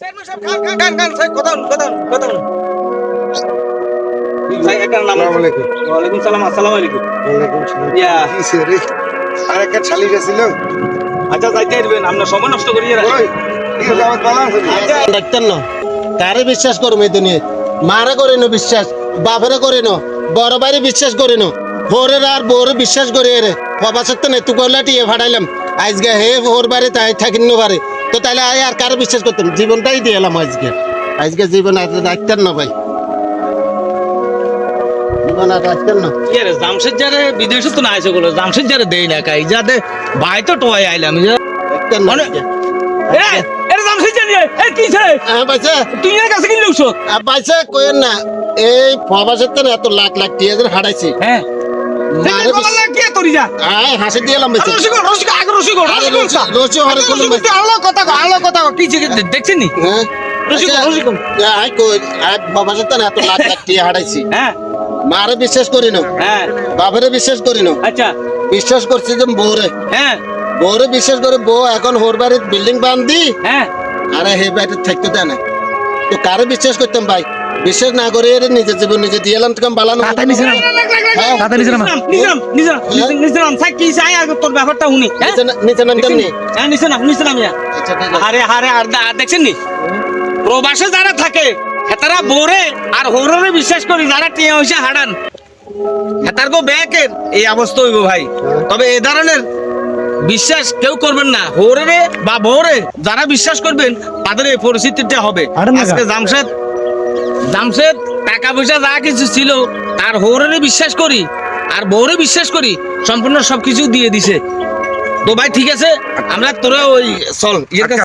Chairman সাহেব খান খান খান খান সাহেব কথা বলুন কথা বলুন কথা বলুন ভাই একটা নাম আসসালামু আলাইকুম। ওয়ালাইকুম সালাম আসসালামু আলাইকুম। ওয়ালাইকুম সালাম। কিসে রে? আর একটা ছালি গেছিল। আচ্ছা? আচ্ছা ডাক্তার না কারে বিশ্বাস করব এই দুনিয়া মারে করে নো বিশ্বাস বাপেরে করে নো বড় বাইরে বিশ্বাস করে নো হোরের আর বউরে বিশ্বাস করে রে। বাবা সত্য নেই তু কইলা টিয়ে ফাটাইলাম। আজকে হে হোর বাড়ি তাই থাকিন নো পারে তো তাহলে আর কারে বিশ্বাস করতাম জীবনটাই দিয়ে এলাম আজকে। আজকে জীবন আর ডাক্তার না ভাই। জীবন আর ডাক্তার না। রে জামশেদ যারে বিদেশে তো না আইছে গুলো জামশেদ যারে দেই না কাই। যাতে ভাই তো টোয়াই আইলাম ডাক্তার না অনেক- এ এরে জামশেদ জানি এ কি ছে হ্যাঁ তুই এর কাছে কিনলে উঠছ আর বাইসে কইেন না এই এত লাখ লাখ টিয়ে হারাইছি। হ্যাঁ। মারে কি তোরি যা। আয় হাসি দিয়ে এলাম বাইসে রসিকো রসিকো আগে রসিকো আরে রসি- রসি হরে কোনো আলো কথা আলো কথা কি ছে নি হ্যাঁ। রসিকো, আচ্ছা, রসিকো। আয় কই আয় বাবা সাথে এত লাখ লাখ টিয়া হারাইছি হ্যাঁ। মারে বিশ্বাস করি না। হ্যাঁ। বাবারে বিশ্বাস করি না। আচ্ছা। বিশ্বাস করছি যে বউরে। হ্যাঁ। বউরে বিশ্বাস করে বউ এখন হোর বাড়ির বিল্ডিং বান্ধি। হ্যাঁ। আরে হে বাড়িতে থাকতে দেয় না। তো কারে বিশ্বাস করতাম ভাই? বিশ্বাস না করে নিজের জীবন নিজে দিয়ে এলাম তখন বালানো তাতা। হ্যাঁ। তাতা নিচে নাম, নিচে নাম, নিচে নাম, নিচে- নিচে নাম। থাক, কি চাই আগে তোর ব্যাপারটা শুনি, হ্যাঁ? নিচে হ্যাঁ, নাম, নিচে নাম আরে আরে আর দেখছেন নি? প্রবাসে যারা থাকে হেতারা বোরে আর হররে বিশ্বাস করি যারা টিয়া হইছে হাডান হেতার গো ব্যাকের এই অবস্থা হইব ভাই। তবে এ ধরনের বিশ্বাস কেউ করবেন না। হরে বা ভোরে যারা বিশ্বাস করবেন তাদের এই পরিস্থিতিটা হবে। আজকে জামশেদ জামশেদ, টাকা পয়সা যা কিছু ছিল, তার হৌরে বিশ্বাস করি আর বউরে বিশ্বাস করি, সম্পূর্ণ সবকিছু দিয়ে দিছে। তো ভাই, ঠিক আছে? আমরা তোরা ওই, চল, ইয়ের কাছে